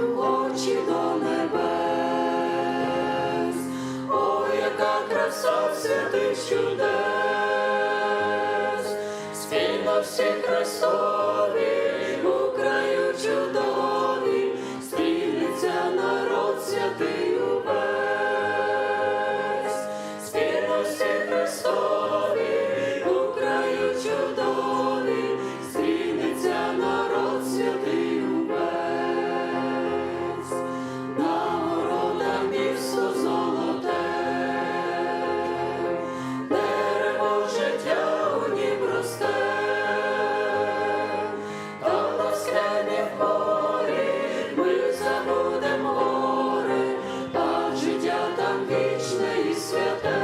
очі до небес, о, яка краса святих чудес, спільно всі красові у краю чудові, спільниця народ святий. И свята.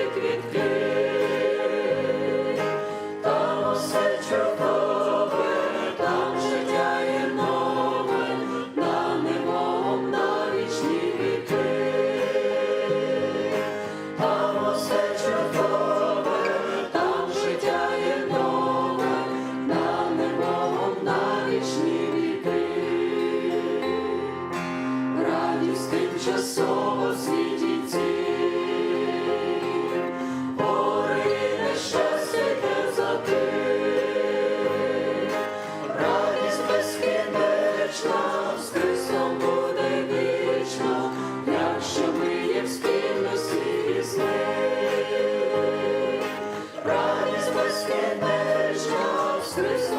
весело світіці, гори нещасливе за тим, радість безкінечна, з Христом буде вічна, ми є в спільності. Радість безкінечна, з Христом